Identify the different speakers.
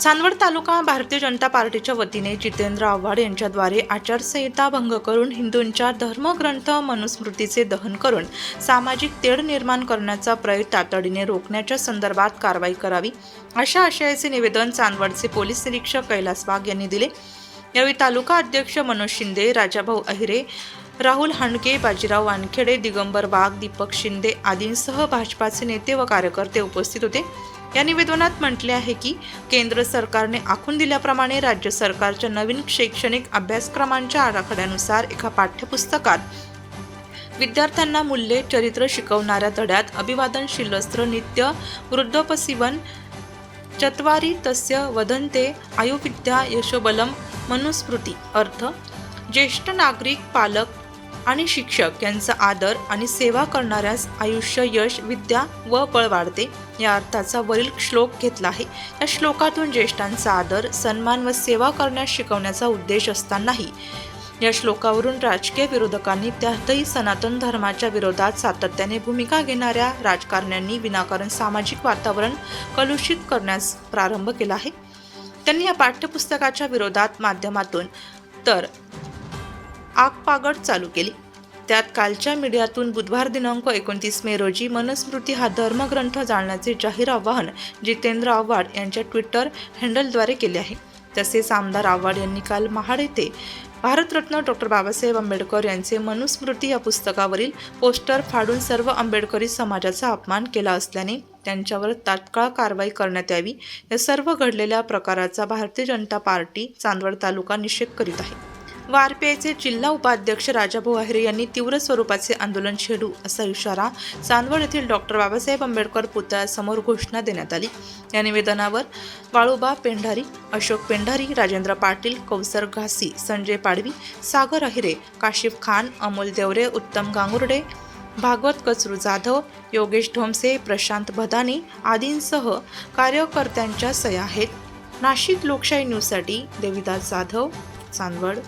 Speaker 1: चांदवड तालुका भारतीय जनता पार्टीच्या वतीने जितेंद्र आव्हाड यांच्याद्वारे आचारसंहिता भंग करून हिंदूंच्या धर्मग्रंथ मनुस्मृतीचे दहन करून सामाजिक तेढ निर्माण करण्याचा प्रयत्न तातडीने रोखण्याच्या संदर्भात कारवाई करावी अशा आशयाचे निवेदन चांदवडचे पोलीस निरीक्षक कैलास वाघ यांनी दिले. यावेळी तालुका अध्यक्ष मनोज शिंदे राजाभाऊ अहिरे राहुल हांडके बाजीराव वानखेडे दिगंबर वाघ दीपक शिंदे आदींसह भाजपाचे नेते व कार्यकर्ते उपस्थित होते. या निवेदनात म्हटले आहे की केंद्र सरकारने आखून दिल्याप्रमाणे राज्य सरकारच्या नवीन शैक्षणिक अभ्यासक्रमांच्या आराखड्यानुसार एका पाठ्यपुस्तकात विद्यार्थ्यांना मूल्ये चरित्र शिकवणाऱ्या धड्यात अभिवादन शिलस्त्र नित्य वृद्धोपसीवन चत्वारी तस्य वदन्ते आयुविद्या यशोबलम मनुस्मृती अर्थ ज्येष्ठ नागरिक पालक आणि शिक्षक यांचा आदर आणि सेवा करणाऱ्यास आयुष्य यश विद्या व बळ वाढते या अर्थाचा वरील श्लोक घेतला आहे. या श्लोकातून ज्येष्ठांचा आदर सन्मान व सेवा करण्यास शिकवण्याचा उद्देश असतानाही या श्लोकावरून राजकीय विरोधकांनी त्यातही सनातन धर्माच्या विरोधात सातत्याने भूमिका घेणाऱ्या राजकारण्यांनी विनाकारण सामाजिक वातावरण कलुषित करण्यास प्रारंभ केला आहे. त्यांनी या पाठ्यपुस्तकाच्या विरोधात माध्यमातून तर आगपागड चालू केली. त्यात कालच्या मीडियातून बुधवार दिनांक एकोणतीस मे रोजी मनुस्मृती हा धर्मग्रंथ जाळण्याचे जाहीर आवाहन जितेंद्र आव्हाड यांच्या ट्विटर हँडलद्वारे केले आहे. तसेच आमदार आव्हाड यांनी काल महाड येथे भारतरत्न डॉक्टर बाबासाहेब आंबेडकर यांचे मनुस्मृती या पुस्तकावरील पोस्टर फाडून सर्व आंबेडकरी समाजाचा अपमान केला असल्याने त्यांच्यावर तात्काळ कारवाई करण्यात यावी. या सर्व घडलेल्या प्रकाराचा भारतीय जनता पार्टी चांदवड तालुका निषेध करीत आहे. वारपेचे जिल्हा उपाध्यक्ष राजाभाऊ अहिरे यांनी तीव्र स्वरूपाचे आंदोलन छेडू असा इशारा चांदवड येथील डॉक्टर बाबासाहेब आंबेडकर पुतळ्यासमोर घोषणा देण्यात आली. या निवेदनावर वाळूबा पेंढारी अशोक पेंढारी राजेंद्र पाटील कौसर घासी संजय पाडवी सागर अहिरे काशिफ खान अमोल देवरे उत्तम गांगुर्डे भागवत कचरू जाधव योगेश ढोमसे प्रशांत भदानी आदींसह कार्यकर्त्यांच्या सह्या आहेत. नाशिक लोकशाही न्यूजसाठी देविदास जाधव चांदवड.